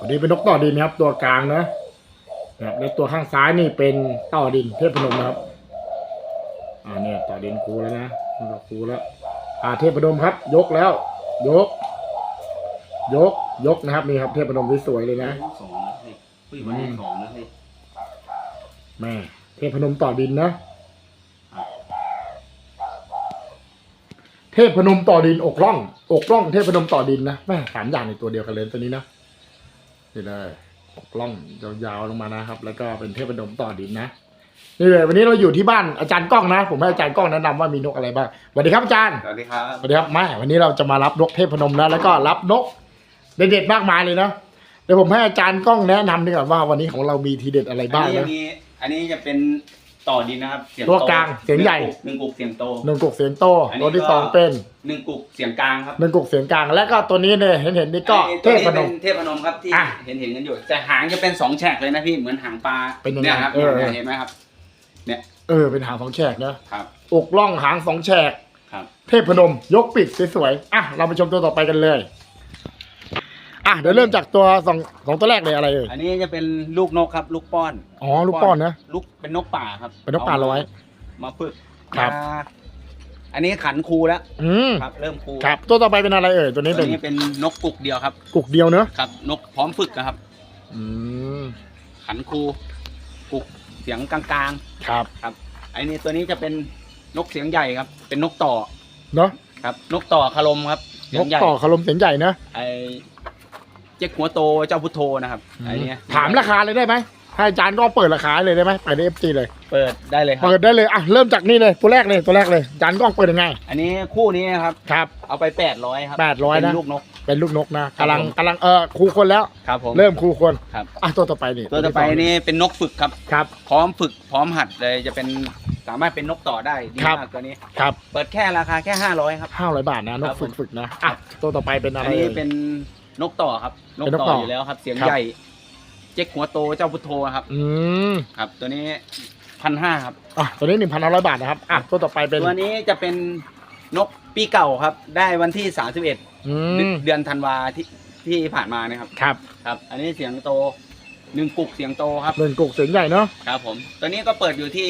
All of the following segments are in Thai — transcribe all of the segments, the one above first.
อันนี้เป็นนกต่อดินนะครับ ตัวกลางนะนะครับแล้วตัวข้างซ้ายนี่เป็นต่อดินเทพนมนะครับ อ่าเนี่ยต่อดินครูแล้วนะนี่ก็ครูแล้ว อ่าเทพนมครับ ยกแล้ว ยก ยกยกนะครับนี่ครับเทพนมสวยๆเลยนะสองนะพี่ผู้หญิงคนนี้สองนะพี่แม่เทพนมต่อดินนะเทพนมต่อดินอกร่อง อกร่องเทพนมต่อดินนะแม่สามอย่างในตัวเดียวกันเลยตัวนี้นะ นี่เลยอกร่องยาวๆลงมานะครับ แล้วก็เป็นเทพนมต่อดินนะนี่เลยวันนี้เราอยู่ที่บ้านอาจารย์ก้องนะ ผมให้อาจารย์ก้องแนะนำว่ามีนกอะไรบ้างสวัสดีครับอาจารย์สวัสดีครับสวัสดีครับมาวันนี้เราจะมารับนกเทพนมนะแล้วก็รับนกเด็ดๆมากมายเลยนะเดี๋ยวผมให้อาจารย์ก้องแนะนำดีกว่าว่าวันนี้ของเรามีทีเด็ดอะไรอันบ้างนี้ยันะงมีอันนี้จะเป็น ต่อดินนะครับเสียงตัวโกลางเสียงใหญ่ หนึ่งกุกเสียงโต หนึ่งกุกเสียงโตอันนี้ตัวที่ก็ สองเป็นหนึ่งกุกเสียงกลางครับหนึ่งกุกเสียงกลางแล้วก็ตัวนี้เนี่ยเห็นเห็นๆนี่ก็ไอ้เทตัวพนี้นเป็มนเทพนมครับที่อะเห็นเห็นกันอยู่ แต่หางจะเป็นสองแฉกเลยนะพี่เหมือนหางปลาเป็นยังไงเนี่ยครับเออ เนี่ยเห็นไหมครับ เออเป็นหางสองแฉกนะครับ อกล่องหางสองแฉก ครับ เทพนมยกปิดสวยๆอะเราไปชมตัวต่อไปกันเลย อะเดี๋ยวเริ่มจากตัวสองสองตัวแรกเลยอะไรเอ่ย อันนี้จะเป็นลูกนกครับ ลูกป้อนอ๋อลูกป้อนนะ ลูกเป็นนกป่าครับเป็นนกป่าร้อย มาฝึกครับ มาอันนี้ขันครูแล้วอืมครับ เริ่มครูครับ ตัวต่อไปเป็นอะไรเอ่ย ตัวนี้ตัเป็วนนี้เป็นนกกุกเดียวครับ กุกเดียวเนอะครับ นกพร้อมฝึกนะครับ อืมขันครูกุกเสียงกลางครับๆครับไอ้นี่ตัวนี้จะเป็นนกเสียงใหญ่ครับ เป็นนกต่อเนาะครับ นกต่อคารมครับเสีนยกงใหญ่ต่อคารมเสียงใหญ่นะไอ้ เจ๊กหัวโตเจ้าพุทโธนะครับไอ้เนี้ยถามราคาเลยได้ไหมให้อาจารย์ก็เปิดราคาเลยได้ไหมไปในเอฟซีเลย เปิดได้เลยครับ เปิดได้เลยอะเริ่มจากนี่เลยตัวแรกเลยตัวแรกเลยอาจารย์กล้องเปิดยังไง อันนี้คู่นี้นะครับครับ เอาไปแปดร้อยครับ800นะเป็นลูกนกเป็นลูกนกนะครับกำลังผมกำลังเออครูคนแล้วครับผมเริ่มครูคนครับอะตัวต่อไปนี่ตัวต่อไปที่สงนี่เป็นนกฝึกครับครับ พร้อมฝึกพร้อมหัดเลยจะเป็นสามารถเป็นนกต่อได้ดีครับมากตัวนี้ครับเปิดแค่ราคาแค่ห้าร้อยครับห้าร้อยบาทนะนครักบฝึกผมฝึกนะอะตัวต่อไปเป็นอะไรอันนี้เอ่ยเป็น นกต่อครับ นกเป็นนกต่ต่อออยู่แล้วครับ เสียงครับ ใหญ่ เจ๊กหัวโตเจ้าพุทโธครับ อืมครับ ตัวนี้พันห้าครับ อะตัวนี้หนึ่งพันห้าร้อยบาทนะครับอะตัวต่อไปเป็นตัวนี้จะเป็นนกปีเก่าครับ ได้วันที่สามสิบเอ็ดอืมเดือนธันวาที่ที่ผ่านมานะครับ ครับครับ อันนี้เสียงโตหนึ่งกุกเสียงโตครับหนึ่งกุกเสียงใหญ่เนาะครับผม ตัวนี้ก็เปิดอยู่ที่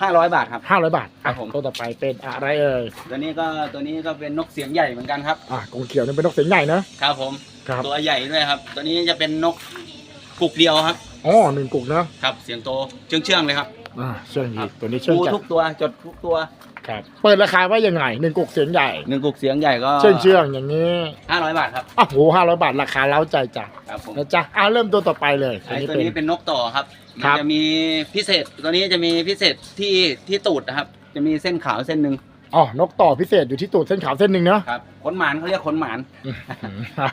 ห้าร้อยบาทครับ ห้าร้อยบาทครัอะบผม ตัวต่อไปเป็นอะไรเอ่ยตัวนี้ก็ตัวนี้ก็เป็นนกเสียงใหญ่เหมือนกันครับ อะกงเขียวนี่เป็นนกเสียงใหญ่นะครับผม ครับตัวใหญ่ด้วยครับ ตัวนี้จะเป็นนกกุกเดียวครับ อ๋อหนึ่งกุกเนาะครับ เสียงโตเชื่องเชื่องๆเลยครับอ่าเชื่องครัดีบตัวนี้เชื่องดูจัดทุกตัวจดทุกตัว ครับเปิดราคาไว้ยังไงหนึ่งกุกเสียงใหญ่หนึ่งกุกเสียงใหญ่ก็เชื่องเชื่องอย่างนี้ห้าร้อยบาทครับอ้าวโหห้าร้อยบาทราคาเล้าใจจ้ะครับผมนะจ๊ะอะเริ่มตัวต่อไปเลยไอ้ตัวนี้เป็นนกต่อครับคมัรันบจะมีพิเศษตัวนี้จะมีพิเศษที่ที่ตูดนะครับ จะมีเส้นขาวเส้นหนึ่งอ๋อนกต่อพิเศษอยู่ที่ตูดเส้นขาวเส้นหนึ่งเนาะครับขนหมานเขาเรียกขนหมานอืม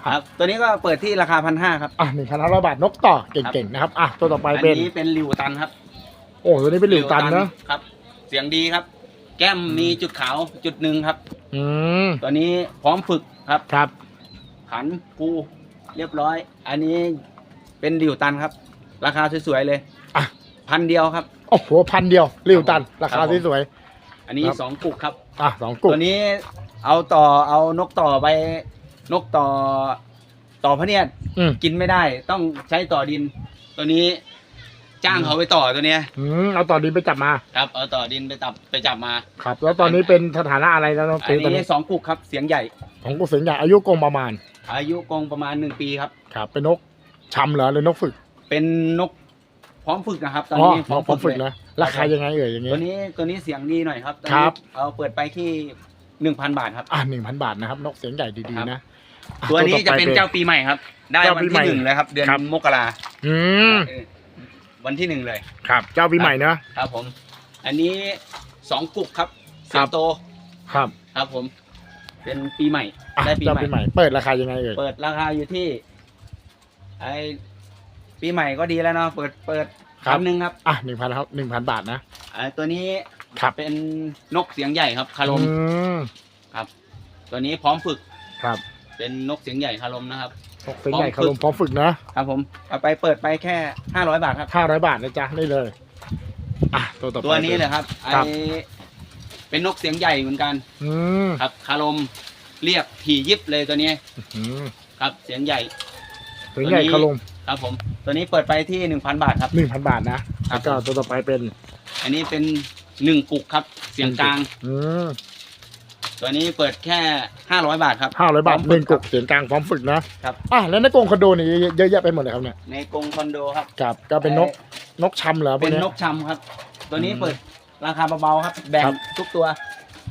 ครับตัวนี้ก็เปิดที่ราคาพันห้าครับ อะหนึ่งพันห้าร้อยบาทนกต่อเก่งๆนะครับอะตัวต่อไปอันเป็นนี้เป็นริวตันครับโอ้ตัวนี้เป็นหลิวตันเนาะครับ เสียงดีครับ แก้มมีจุดขาวจุดหนึ่งครับ อืมตัวนี้พร้อมฝึกครับ ครับ ขันกูเรียบร้อย อันนี้เป็นริวตันครับ ราคาสวยๆเลยอะ พันเดียวครับ โอ้โหพันเดียวหลิวตัน ราครัคาบผมสวย อันนี้ครับ สองกุกครับๆอะสองกุกตัวนี้เอาต่อเอานกต่อไปนกต่อต่อพระเนียดอืมกินไม่ได้ ต้องใช้ต่อดิน ตัวนี้ จ้างเขาไปต่อตัวเนี้ยอืมเอาต่อดินไปจับมา ครับเอาต่อดินไปจับไปจับมาครับ แล้วตอนนี้เป็นสถานะอะไรแล้วน้องอัตีนตอนนี้นี้สองกุกครับเสียงใหญ่ ของกุกเสียงใหญ่อายุกงประมาณ อายุกงประมาณหนึ่งปีครับ ครับ เป็นนกชำเหรอหรือนกฝึกเป็นนกพร้อมฝึกนะครับ ตอนอ๋อนี้พร้อมฝึกเลยนะราคายังไงเอ่ยอย่างงี้ตัวนี้ตัวนี้เสียงดีหน่อยครับตอนครันี้บเอาเปิดไปที่หนึ่งพันบาทครับ อะหนึ่งพันบาทนะครับ นกเสียงใหญ่ดีครับๆนะอะตัวนี้ต่จะอไเป็นเจ้าปีใหม่ครับ ได้เจ้าวันปีใหม่ที่หนึ่งเลยครับ เดือนครับ มกราอืมเออ วันที่หนึ่งเลย ครับ เจ้าปีใหม่เนอะ ครับผม อันนี้สองกุกครับครัเสียบงโตครับครับผม เป็นปีใหม่ อะได้ปีเจ้าใหม่ ปีใหม่ เปิดราคายังไงเอ่ย เปิดราคาอยู่ที่ ไอปีใหม่ก็ดีแล้วเนาะเปิดเปิดพันหนึ่งครับอะหนึ่งพันครับหนึ่งพันบาทนะไอตัวนี้ครับเป็นนกเสียงใหญ่ครับคารมอืมครับตัวนี้พร้อมฝึกครับ เป็นนกเสียงใหญ่คารมนะครับนก เสียงใหญ่พร้อมฝึกคารมพร้อมฝึกนะครับผมเอาไปเปิดไปแค่ห้าร้อยบาทครับห้าร้อยบาทนะจ๊ะนี่เลยอะตัวต่อไป ตัวนี้เลยครับไอครับ เป็นนกเสียงใหญ่เหมือนกันอืมครับคารมเรียกถี่ยิบเลยตัวนี้อืมครับเสียงใหญ่ถึงใหญ่ตัวนี้คาลมครับผม ตัวนี้เปิดไปที่หนึ่งพันบาทครับ หนึ่งพันบาทนะครัแล้บ วก็ตัวต่อไปเป็นอันนี้เป็นหนึ่งกุกครับเสียงกลางอืม ตัวนี้เปิดแค่ห้าร้อยบาทครับห้าร้อยบาทพมหนึ่งฝึกุกเสียงกลางพร้อมฝึกนะครับ อะแล้วในกรงคอนโดนี่เยอะแยะไปหมดเลยครับเนี่ยในกรงคอนโดครับ ครับก็เป็นนกนกชำเหรอพวเป็กนนี้ย นกชำครับ ตัวนี้อืมเปิดราคาเบาๆครับ แบ่งครับ ทุกตัว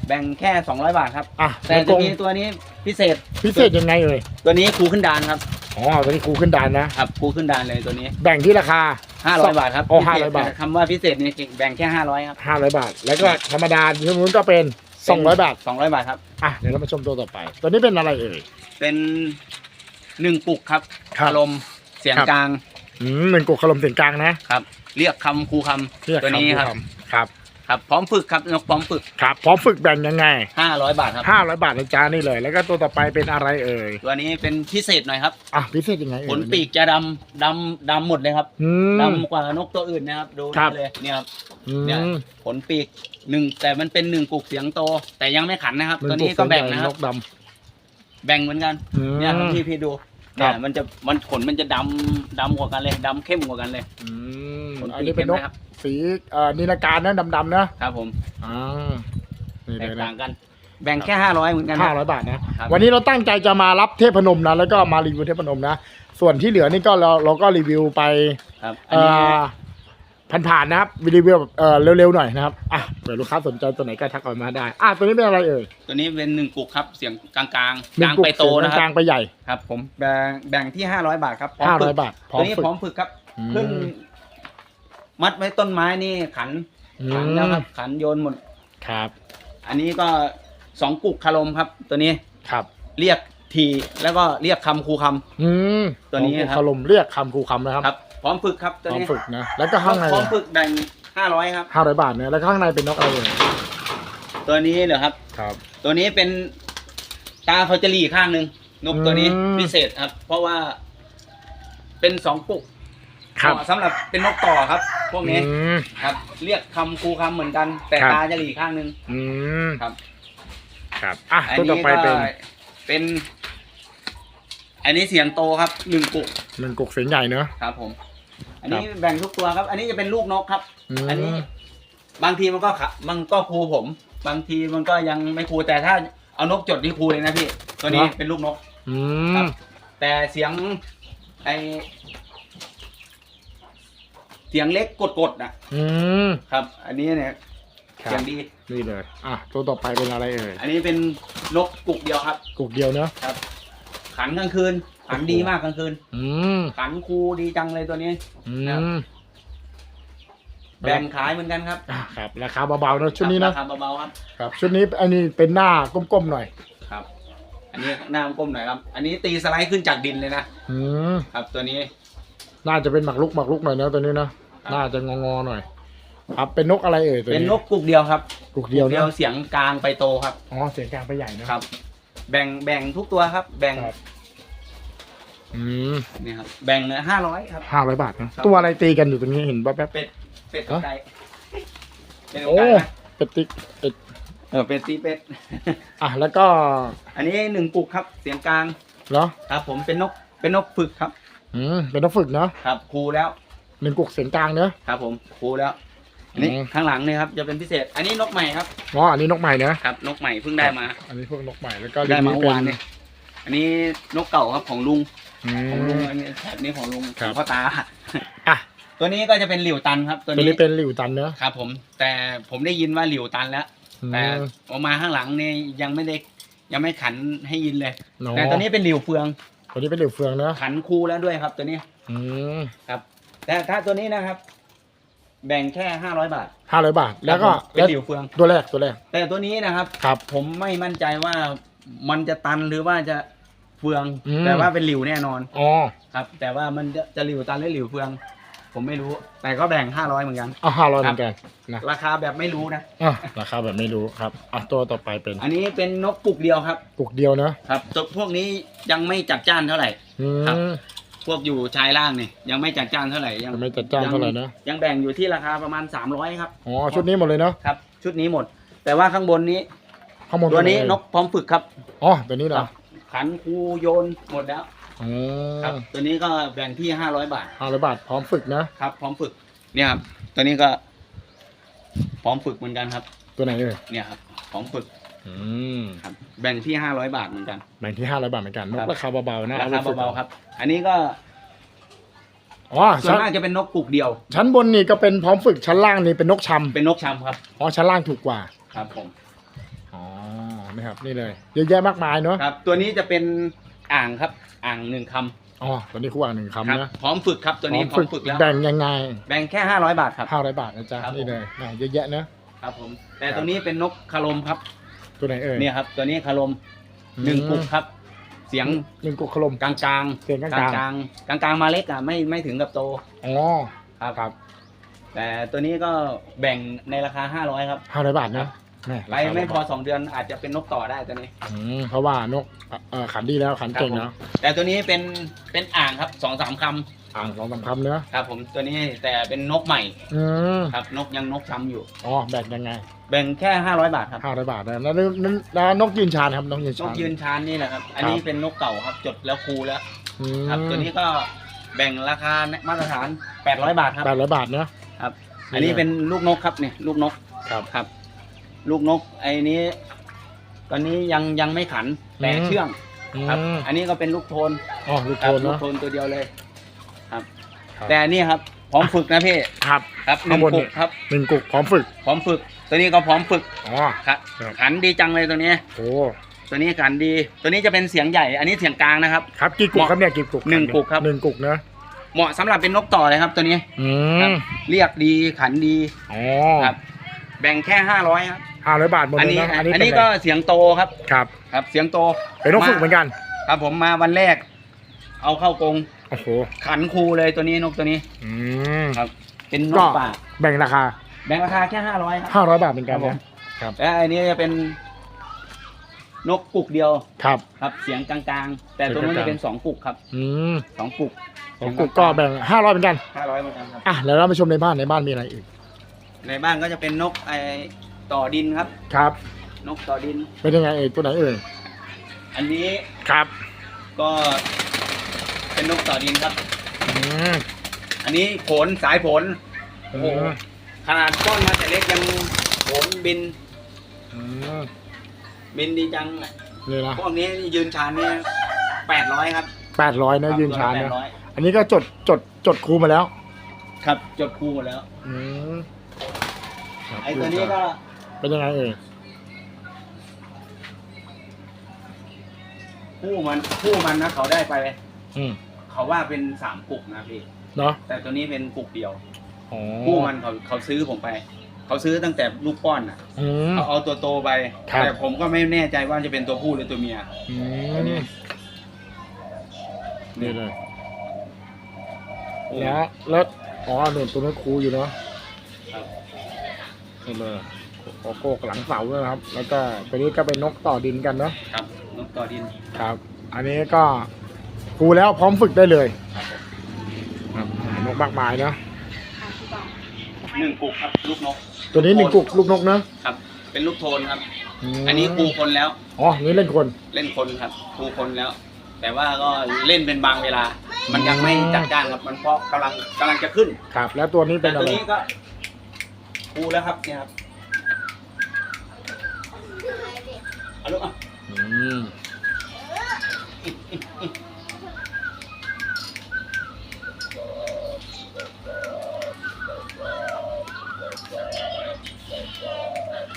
แบ่งแค่สองร้อยบาทครับ อะแต่ในกตัรวงนี้ตัวนี้พิเศษ พิเศษยังไงเอ่ยตัวนี้ครูขึ้นดานครับ อ๋อตัวนี้ครูขึ้นดานนะครับครูขึ้นดานเลยตัวนี้ แบ่งที่ราคาห้าร้อยบาทครับโอ้พิเศษ500บาท คำว่าพิเศษนี่แบ่งแค่ห้าร้อยครับ ห้าร้อยบาท แล้วก็ธรรมดาที่นู้นก็เป็น สองร้อยบาท สองร้อยบาทครับ อะเดี๋ยวเรามาชมตัวต่อไป ตัวนี้เป็นอะไรเอ่ย เป็นหนึ่งปุกครับครับ อารมณ์เสียงครับกลางอืมหนึ่งกุกขลมเสียงกลางนะครับ เรียกคำครูคเรียกำตัวนี้ครับคำครับ ครับพร้อมฝึกครับนกพร้อมฝึกครับพร้อมฝึกแบ่งยังไงห้าร้อยบาทครับห้าร้อยบาทนะจ๊ะนี่เลย แล้วก็ตัวต่อไปเป็นอะไรเอ่ยตัวนี้เป็นพิเศษหน่อยครับอะพิเศษยังไงเอ่ยขนปีกจะดำดำดำหมดเลยครับอืมดำกว่านกตัวอื่นนะครับดูครับได้เลยเนี่ยครับอืเนี่ยมขนปีกหนึ่งแต่มันเป็นหนึ่งกุกเสียงโต แต่ยังไม่ขันนะครับหงตัวนี้ก็แบ่งนะครับนกดแบ่งเหมือนกันำอืมเนี่ยครับพี่พี่ดู ครัเนี่ยบมันจะมันขนมันจะดำดำกว่ากันเลยดำเข้มกว่ากันเลย อืมขนอันปีนี้กเป็เห็นนนไหมกครับ สีเอ่อนิลการนะดำๆนะครับผมอ่านี่แตเลกยนะต่างกัน แบ่งแค่ห้าร้อยเหมือนกันห้านะร้อยบาทนะครับ วันนี้เราตั้งใจจะมารับเทพนมนะแล้วก็มารีวิวเทพนมนะส่วนที่เหลือนี่ก็เราเราก็รีวิวไปครับอันเอ่นี้อ ผ่านๆนะครับรีวิวแบบเอ่อเร็วๆหน่อยนะครับอะเผื่อลูกค้าสนใจตัวไหนก็ทักออกมาได้ อะตัวนี้เป็นอะไรเอ่ยตัวนี้เป็นหนึ่งกุกครับเสียงกลางๆกลางหนึ่กลางกุ๊ไปโตเสียงนะคกรัลางบไปใหญ่ ครับ ผมแบ่งแบ่งที่ห้าร้อยบาทครับพร้อมห้าฝึร้อยกบาทพร้อตัวมนี้ฝึกพร้อมฝึกครับอืม ขึ้นมัดไว้ต้นไม้นี่ขันขันแล้วครับ ขันโยนหมด ครับอันนี้ก็สองกุกคารมครับ ตัวนี้ครับเรียกทีแล้วก็เรียกคำครูคำ อืมตัวนี้ของครับคารมเรียกคำครูคำนะครับ ครับ พร้อมฝึกครับพตัวร้อมนี้ฝึกนะ แล้วก็ข้างในพร้อมฝึกแบ่งห้าร้อยครับ ห้าร้อยบาทเนี่ยแล้วก็ข้างในเป็นนกอะไรเอ่ยตัวนี้เหรอครับ ครับ ตัวนี้เป็นตาเขาจะหลีข้างหนึ่งนกตัวนี้อืม พิเศษครับ เพราะว่าเป็นสองปุกครับเหมาะสำหรับเป็นนกต่อครับ พวกนี้อืม ครับ เรียกคำครูคำเหมือนกัน แต่ครับ ตาจะหลีข้างหนึ่ง อืมครับ ครับอะอันตัวต่อนี้ไปก็เป็นเป็น อันนี้เสียงโตครับหนึ่งปุก หนึ่งกุกเสียงใหญ่เนอะ ครับผม อันนี้แบ่งทุกตัวครับ อันนี้จะเป็นลูกนกครับมอันนี้ บางทีมันก็ขะมันก็ครูผม บางทีมันก็ยังไม่ครูแต่ถ้าเอานกจดนี่ครูเลยนะพี่ ตัวนี้เป็นลูกนก อืครัมบ แต่เสียงไอเสียงเล็กกดๆนะอืมครับ อันนี้เนี่ยครัเสียบงดี นี่เลย อะตัวต่อไปเป็นอะไรเอ่ยอันนี้เป็นนกกุกเดียวครับ กุกเดียวเนอะครับ ขันกลางคืน ขันดีมากกลางคืน อืมขันครูดีจังเลยตัวนี้ อืครับมแบ่งขายเหมือนกันครับอะครับ ราคาเบาๆเนอะชุดนี้รานะคาเบาๆครับ ครับ ชุดนี้อันนี้เป็นหน้าก้มๆหน่อย ครับ อันนี้หน้าก้มหน่อยครับ อันนี้ตีสไลด์ขึ้นจากดินเลยนะ อืมครับ ตัวนี้ น่าจะเป็นหมักลุกหมักลุกหน่อยนะตัวนี้นะครับน่าจะงองอๆหน่อย ครับ เป็นนกอะไรเอ่ยตัวเป็นนี้นกกุกเดียวครับกุกเดียวเดีเนยวอะเสียงกลางไปโตครับ อ๋อ เสียงกลางไปใหญ่นะครับ แบ่งแบ่งทุกตัวครับ แบ่งครับ อืมนี่ครับแบ่งห้าร้อยครับ ห้าร้อยบาทนะครับตัวอะไรตีกันอยู่ตรงนี้เห็นแป๊บ เป็ดเป็ดกับฮะไก่เป็ดๆกับโอ้ไก่นะเป็ดติ๊กเป็ดเออเป็ดตีเป็ด อะแล้วก็อันนี้หนึ่งกุกครับเสียงกลางเหรอครับ ผมเป็นนกเป็นนกฝึกครับ อืมเป็นนกฝึกเนาะครับครูแล้วหนึ่งกุกเสียงกลางเนอะ ครับ ผมครูแล้วอันนี้อืม ข้างหลังเนี่ยครับจะเป็นพิเศษ อันนี้นกใหม่ครับอ๋ออันนี้นกใหม่เนอะครับ นกใหม่เพิ่งได้มา อันนี้พวกนกใหม่แล้วก็ได้มาลิ้เมื่อวานเนี่ยอันนี้นกเก่าครับของลุง อืของลุงม อันนี้แบบนี้ของลุงครับของพ่อตาอะตัวนี้ก็จะเป็นหลิวตันครับ ตัวตัวนี้นี้เป็นหลิวตันเนอะครับ ผม แต่ผมได้ยินว่าหลิวตันแล้ว อืมแต่ออกมาข้างหลังเนี่ยยังไม่ได้ยังไม่ขันให้ยินเลย เนาะแต่ตัวนี้เป็นหลิวเฟือง ตัวนี้เป็นหลิวเฟืองเนอะขันคู่แล้วด้วยครับ ตัวนี้อืมครับ แต่ถ้าตัวนี้นะครับ แบ่งแค่ห้าร้อยบาทห้าร้อยบาท แล้วก็ครับผมเป็นหลิวเฟือง ตัวแรกตัวแรกแต่ตัวนี้นะครับ ครับ ผมไม่มั่นใจว่ามันจะตันหรือว่าจะ เฟือง อืม แต่ว่าเป็นหลิวแน่นอนอ๋อครับ แต่ว่ามันจะจะหลิวตันหรือหลิวเฟือง ผมไม่รู้ แต่ก็แบ่งห้าร้อยเหมือนกัน เอาห้าร้อยเหมือนกันนะราคาแบบไม่รู้นะ อะราคาแบบไม่รู้ครับอะตัวต่อไปเป็นอันนี้เป็นนกกุกเดียวครับกุกเดียวเนอะครับตัวพวกนี้ยังไม่จัดจ้านเท่าไหร่ อืครับ มพวกอยู่ชายล่างนี่ยังไม่จัดจ้านเท่าไหร่ยังจะไม่จัดจ้านเท่าไหร่นะยังแบ่งอยู่ที่ราคาประมาณ 300 ครับอ๋อชุดนี้หมดเลยเนาะครับ ชุดนี้หมด แต่ว่าข้างบนนี้ ข้างบนตัวนี้เป็อะไรนกพร้อมฝึกครับ อ๋อตัวนี้เหรอ ขันคูโยนหมดแล้วอ๋อครับ ตัวนี้ก็แบ่งที่ห้าร้อยบาท ห้าร้อยบาทพร้อมฝึกนะ ครับ พร้อมฝึก เนี่ยครับ ตัวนี้ก็ พร้อมฝึกเหมือนกันครับ ตัวไหนเอ่ยเนี่ยครับ พร้อมฝึกอืมครับ แบ่งที่ห้าร้อยบาทเหมือนกัน แบ่งที่ห้าร้อยบาทเหมือนกันนครักบ ราคาเบาๆนะราอคาไปฝึกเบาๆครับ อันนี้ก็อ๋อส่วนชั้นมากจะเป็นนกกุกเดียว ชั้นบนนี่ก็เป็นพร้อมฝึกชั้นล่างนี่เป็นนกชำเป็นนกชำครับ อ๋อชั้นล่างถูกกว่า ครับผม อ๋อ นี่ครับนี่เลยเยอะแยะมากมายเนาะครับ ตัวนี้จะเป็นอ่างครับ อ่างหนึ่งคำอ๋อตัวนี้คู่อ่างหนึ่งครัคำนะพร้อมฝึกครับตัวนี้พร้อมฝึกแล้วแบ่งยังไง แบ่งแค่ห้าร้อยบาทครับห้าร้อยบาทนะจ๊ะครับนี่เลยแหมเยอะแยะเนอะครับผม แต่ตัวนี้เป็นนกคารมครับ ตัวไหนเอ่ยเนี่ยครับ ตัวนี้คารมหนึ่งกุกครับ เสียงหนึ่งกุกขลมกลางกลางเสียงกลางกลางกลางกลางกลางๆมาเล็กอะไม่ไม่ถึงกับโตอ๋อครับครับ แต่ตัวนี้ก็แบ่งในราคาห้าร้อยครับห้าร้อยบาทนะ แหม่ไปราคาไม่พอเบาสองเดือนอาจจะเป็นนกต่อได้ตัวนี้ๆอืมเพราะว่านกเอ่อขันดีแล้วขันเก่งครับผมแล้วแต่ตัวนี้เป็นเป็นอ่างครับสองสามคอ่างสองสามคำเนอะำครับ ผมตัวนี้แต่เป็นนกใหม่อืมครับ นกยังนกช้ำอยู่ อ๋อแบ่งยังไงแบ่งแค่ห้าร้อยบาทครับห้าร้อยบาทนะแล้วแล้วแล้วนกยืนชานครับนกยืนนชากน ยืนชานนี่แหละครับ อันนี้เป็นนกเก่าครับจดแล้วครูแล้วอืมครับ ตัวนี้ก็แบ่งราคามาตรฐานแปดร้อยบาทครับ แปดร้อยบาทเนอะครับ อันนี้เป็นลูกนกครับเนี่ยลูกนกครับ ครับ ลูกนกไอ้นี้ ตอนนี้ยังยังไม่ขันแต่เชื่องอืครับมอันนี้ก็เป็นลูกโทนอ๋อลูกคโทรับนลูกเนาะ โทนตัวเดียวเลย ครับ ครับ แต่อันนี้ครับ พร้อมฝึกนะพี่ครับ ครับหข้านึ่งงบนกุเนี่กยครับ หนึ่งกุกพร้อมฝึกพร้อมฝึก ตัวนี้ก็พร้อมฝึกอ๋อ ครับครับ ขันดีจังเลยตัวนี้ โอ้ตัวนี้ขันดี ตัวนี้จะเป็นเสียงใหญ่ อันนี้เสียงกลางนะครับ ครับกี่กุกครับเนี่ยกี่กุกหนึ่งกุกครับ หนึ่งกุกเนอะเหมาะสำหรับเป็นนกต่อเลยครับ ตัวนี้ อืครับมเรียกดีขันดีอ๋อครับ แบ่งแค่ห้าร้อยครับ ห้าร้อยบาทหมดอันเลยนี้นะอันนี้เป็ก็ไงเสียงโตครับ ครับครับ เสียงโตเป็นนกฝึกเหมือนกัน ครับผมมาวันแรก เอาเข้ากรงโอ้โหขันครูเลยตัวนี้นกตัวนี้อืมครับ เป็นนก็กป่าแบ่งราคาแบ่งราคาแค่ห้าร้อยครับ ห้าร้อยบาทเหมือนกันครับผมนะครับ และอันนี้จะเป็นนกกุกเดียวครับ ครับ เสียงกลางๆ แต่ตัวนู้นเสียงกลางๆจะเป็นสองกุกครับอืมสองกุกของกุกก็แบ่งห้าร้อยเหมือนกัน ห้าร้อยเหมือนกันครับ อะแล้วเราไปชมในบ้านในบ้านมีอะไรอีก ในบ้านก็จะเป็นนกไอ ต่อดินครับ ครับ นกต่อดิน เป็นยังไงเอ่ยตัวไหนเอ่ยอันนี้ครับก็เป็นนกต่อดินครับ อืมอันนี้ผลสายผลโอ้โหอืมขนาดก้อนมาแต่เล็กยังผลบินอืมบินดีจังนี่นะพวกนี้ยืนชานเนี่ยแปดร้อยครับแปดร้อยนะยืนชานแปนะดร้อยอันนี้ก็จดจดจดครูมาแล้ว ครับ จดคู่หมดแล้ว อืมครับไอ้ตัวนี้ก็ เป็นยังไงเอ่ยคู่มันคู่มันนะเขาได้ไป อืมเขาว่าเป็นสามกุกนะพี่ เนาะแต่ตัวนี้เป็นกุกเดียว อ๋อคู่มันเขาเขาซื้อผมไป เขาซื้อตั้งแต่ลูกป้อนอะอืม เขาเอาตัวโตไป ครับ แต่ผมก็ไม่แน่ใจว่าจะเป็นตัวผู้หรือตัวเมีย อืตัวนี้มนี่เลยโอ้แล้วแล้วอ๋อหนุนตัวนั้นครูอยู่เนาะครับ นี่เลย โกโก้หลังเสาด้วยนะครับ แล้วก็ตัวนี้ก็เป็นนกต่อดินกันเนาะครับนกต่อดินครับ อันนี้ก็ครูแล้วพร้อมฝึกได้เลยครับผมครับนกมากมายเนาะหนึ่งกุกครับลูกนก ตัวนี้หนึ่งกุกลูกนกเนาะครับ เป็นลูกโทนครับมอันนี้ครูคนแล้วอ๋อนี่เล่นคนเล่นคนครับครูคนแล้ว แต่ว่าก็เล่นเป็นบางเวลา มันยังไม่จัดจ้านครับ มันเพราะกำลังกำลังจะขึ้นครับ แล้วตัวนี้เป็แต่นอะตัวไรนี้ก็ครูแล้วครับเนี่ยครับ เอาลูกอะอืม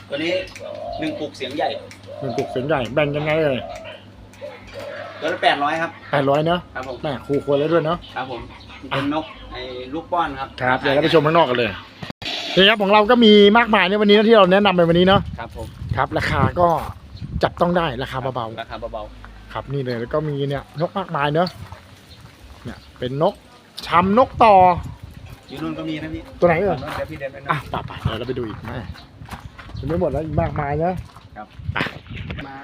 ตัวนี้หนึ่งกุกเสียงใหญ่หนึ่งกุกเสียงใหญ่แบ่งยังไงเอ่ยตัวละแปดร้อยครับ แปดร้อยเนาะครับผม แม่ครูควรแล้วด้วยเนาะ ครับผม เป็นนกไอ้ลูกป้อนครับครับเดี๋ยวเราไปชมข้างนอกกันเลยนี่ครับของเราก็มีมากมายในวันนี้นะที่เราแนะนำไปวันนี้เนาะ ครับผม ครับ ราคาก็ จับต้องได้ราคาเบาราคาเบาๆครับนี่เลยแล้วก็มีเนี่ยนกมากมายเนาะเนี่ยเป็นนกชำนกต่อๆอยู่นู่นก็มีนะพี่ตัวไหนเอ่ยเดี๋ยวพี่เดินไปอะนะป่ะป่ะเดี๋ยวเราไปดูอีกแม่ยังไม่หมดแล้วอีกมากมายนะครับ ไปมา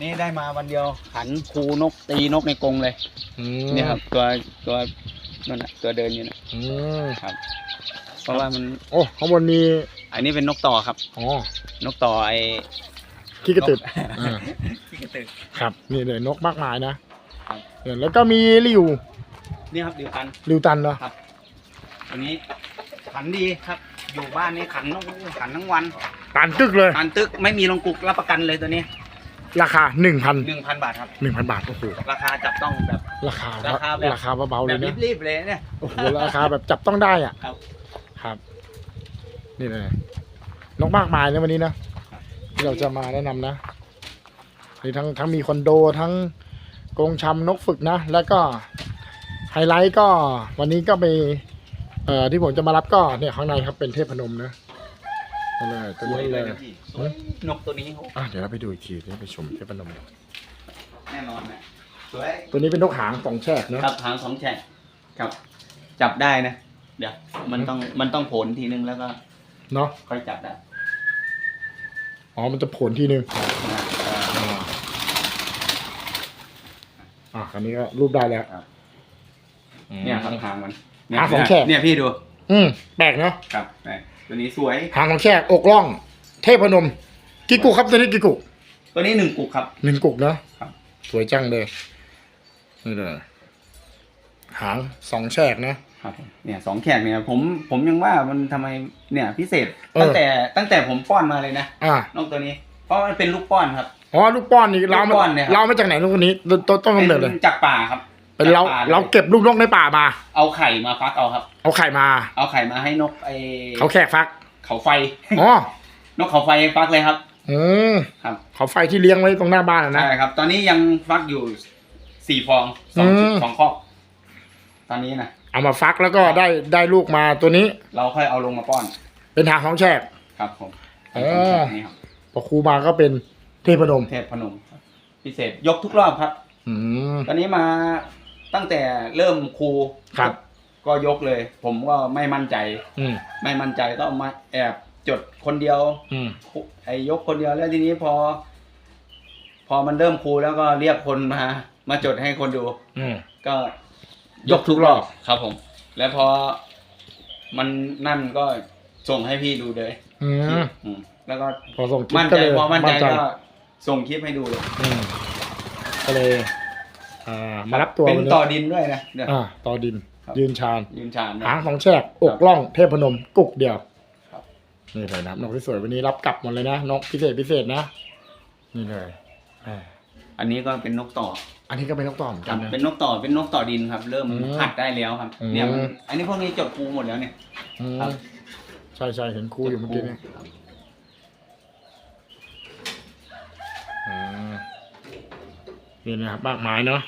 นี่ได้มาวันเดียวหันครูนกตีนกในกรงเลยอืมนี่ครับตัวตัวนั่นน่ะตัวเดินอยู่นะอืมครับ เพราะว่ามันโอ้ข้างบนมี อันนี้เป็นนกต่อครับ อ๋อนกต่อไอ้ขี้กระตืดอ่าขี้กระตือครับนี่เลยนกมากมายนะครับ เออแล้วก็มีริวนี่ครับเดียวกันริวตันเนาะอันนี้ขันดีครับ อยู่บ้านนี่ขันต้องขันทั้งวันตันตึกเลย ขันตึกไม่มีลงกุกรับประกันเลยตัวนี้ราคาหนึ่งพันหนึ่งพันบาทครับหนึ่งพันบาทโอ้โหราคาจับต้องแบบ ราคาราคาแบบ ราคาเบาๆแบเลบยนะรีบๆเลยเนี่ย โอ้โหราคาแบบจับต้องได้อะครับ ครับ นี่เลยนกมากมายนะวันนี้นะที่เราจะมาแนะนำนะนี่ทั้งทั้งมีคอนโดทั้งกรงชำนกฝึกนะ แล้วก็ไฮไลท์ก็วันนี้ก็ไปเอ่อที่ผมจะมารับก็เนี่ยข้างในครับเป็นเทพพนมนะนี่เลยตัวสวยนี้เลเลยยนะพี่สวยนกตัวนี้เขาอะเดี๋ยวเราไปดูอีกทีนี่ไปชมเทพพนมแน่นอนนะสวยตัวนี้เป็นนกหางสองแฉกเนอะครับหางสองแฉกครับ จับได้นะ เดี๋ยวมันต้องมันต้องโผลทีนึงแล้วก็ เนาะค่อยจับได้อ๋อมันจะผลทีนึงนะอ่าอะอันนี้ก็รูปได้แล้วเนี่ยครับหางมันหางสองแฉกเนี่ยพี่ดูอืมแปลกเนาะครับนี่ตัวนี้สวย หางของแฉกอกล่อง เทพนมกี่กุกครับตัวนี้กี่กุกตัวนี้หนึ่งกุกครับ หนึ่งกุกเนาะครับ สวยจังเลยนี่เลยหางสองแฉกนะ ครับผมเนี่ยสองแขกเนี่ยผมผมยังว่ามันทำไมเนี่ยพิเศษเออ ตั้งแต่ตั้งแต่ผมป้อนมาเลยนะอ่านกตัวนี้ เพราะมันเป็นลูกป้อนครับ อ๋อลูกป้อนนี่เราลูกป้อนเนี่ยครับ เรามาจากไหนลูกคนนี้ต้นต้นต้นกำเนิดเลยนจากป่าครับเป็นเราจกป่ลยเราเก็บลูกนกในป่ามา เอาไข่มาฟักเอาครับ เอาไข่มา เอาไข่มาให้นกไอเขาแขกฟักเขาไฟ อ๋อนกเขาไฟฟักเลยครับ อืมครับเขาไฟที่เลี้ยงไว้ตรงหน้าบ้านอะนะ ใช่ครับ ตอนนี้ยังฟักอยู่สี่ฟองสองอืม สองคอกตอนนี้นะ เอามาฟักแล้วก็ได้ได้ลูกมาตัวนี้ เราค่อยเอาลงมาป้อน เป็นหางของแฉกครับผมอ๋อนี่ครับพอครูมาก็เป็นเทพนมเทพพนมครับพิเศษยกทุกรอบครับอืมตอนนี้มาตั้งแต่เริ่มครูครับ ก็ยกเลย ผมก็ไม่มั่นใจอืมไม่มั่นใจก็มาแอบจดคนเดียวอืมไอ้ยกคนเดียวแล้วทีนี้พอ พอมันเริ่มครูแล้วก็เรียกคนมา มาจดให้คนดูอืมก็ ยกทุกรอบ ครับผม แล้วพอมันนั่นก็ส่งให้พี่ดูเลยอืมอืมแล้วก็พอส่งคลิปมั่นก็ใจเลยพอมั่นใจก็ส่งคลิปให้ดูเลยอืมก็เลย อ่า มารับตัวเป็นวัต่อดินด้วยนะเนี่ยอ่าต่อดิน ครับ ยืนชาญยืนชานนะ หางของแฉกอกล่องเทพนมกุกเดียวครับ นี่เลยนะครับนกที่สวยวันนี้รับกลับหมดเลยนะนกพิเศษพิเศษนะ นี่เลยอ่าอันนี้ก็เป็นนกต่อ อันนี้ก็เป็นนกต่อเหมือนคกัรันบนะ เป็นนกต่อเป็นนกต่อดินครับ เริ่มอืมหัดได้แล้วครับ อืม เนี่ยมันอันนี้พวกนี้จดครูหมดแล้วเนี่ย อืมครับ ใช่ใช่เห็นครูอยู่เมื่อกี้นี่ครับอืมนี่นะครับมากมายเนาะ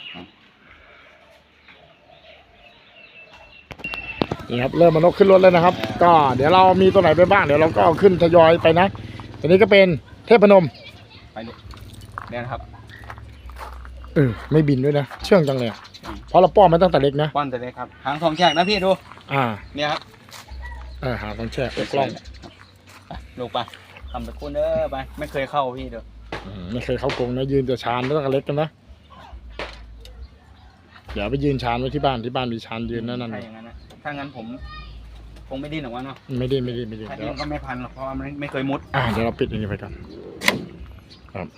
นี่ครับเริ่มมานกขึ้นรถแล้วนะครับ ก็เดี๋ยวเรามีตัวไหนไปบ้างเดี๋ยวเราก็เอาขึ้นทยอยไปนะตัวนี้ก็เป็นเทพนมไปเลยเนี่ยนะครับ เออไม่บินด้วยนะเชื่องจังเลยอะเพราะเราป้อนมาตั้งแต่เล็กนะป้อนแต่เล็กครับหางทองแฉกนะพี่ดูอ่าเนี่ยครับเออหาต้องแช่อกกล้องไปลูกไปทำตะกุนเด้อไปไม่เคยเข้าพี่เด้ออืมไม่เคยเข้ากรงนะยืนแต่ชานตั้งแต่เล็กกันนะเดี๋ยวไปยืนชานไว้ที่บ้านที่บ้านมีชานยืนนั่นนั่นถ้าอย่างนั้นนะถ้างั้นผมคงไม่ดิ้นหรอกวะเนาะไม่ได้ไม่ได้ไม่ได้ถ้าเดี๋ดิ้ยนวก็ไม่พันหรอกเพราะว่ามันไม่เคยมุด อ่าเดี๋ยวเราปิดอันนี้ไปก่อนครับ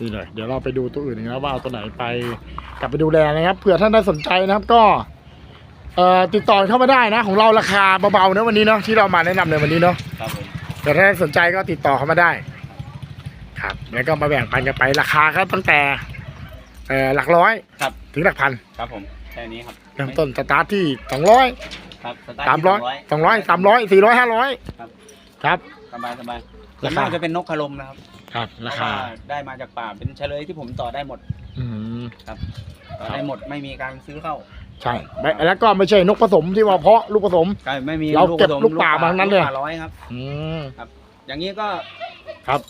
นี่เลยเดี๋ยวเราไปดูตัวอื่นอีกนะว่าเอาตัวไหนไปกลับไปดูแลนะครับเผื่อท่านได้สนใจนะครับก็เอ่อติดต่อเข้ามาได้นะ ของเราราคาเบาๆนะวันนี้เนาะที่เรามาแนะนำในวันนี้เนาะครับผมแต่ถ้าสนใจก็ติดต่อเข้ามาได้ ครับแล้วก็มาแบ่งปันกันไปราคาก็ตั้งแต่เอ่อหลักร้อยครับถึงหลักพันครับผมแค่นี้ครับเริ่มต้นสตาร์ทที่สองร้อยครับสตสามร้อยที่สองร้อยสามร้อยสี่ร้อยห้าร้อยครับครับสบายสบายรา ส่วนคามากจะเป็นนกคารมนะครับครับราคาเพะว่ได้มาจากป่าเป็นเฉลยที่ผมต่อได้หมดอืมต่อได้หมดไม่มีการซื้อเข้าใช่ไม่แล้วก็ไม่ใช่นกผสมที่ว่าเพาะลูกผสม ก็ไม่มีเราเก็บผสมลูกป่ามาทั้งนั้นเลย กป่าร้อยครับ อืม อย่างนี้ก็ครับ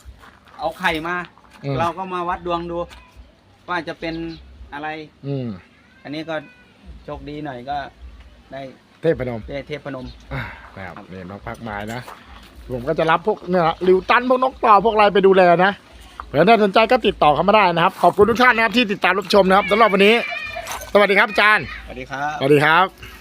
เอาไข่มา อืมเราก็มาวัดดวงดู ว่าจะเป็นอะไร อืมอันนี้ก็โชคดีหน่อยก็ได้เทพนม ได้เทพพนม อ่านะครับนี่นกพักไม้นะ ผมก็จะรับพวกเนี่ยริวตันพวกนกต่อพวกอะไรไปดูแลนะเผื่อท่านสนใจก็ติดต่อเข้ามาได้นะครับ ขอบคุณทุกท่านนะครับที่ติดตามรับชมนะครับสำหรับวันนี้ สวัสดีครับอาจารย์สวัสดีครับสวัสดีครับ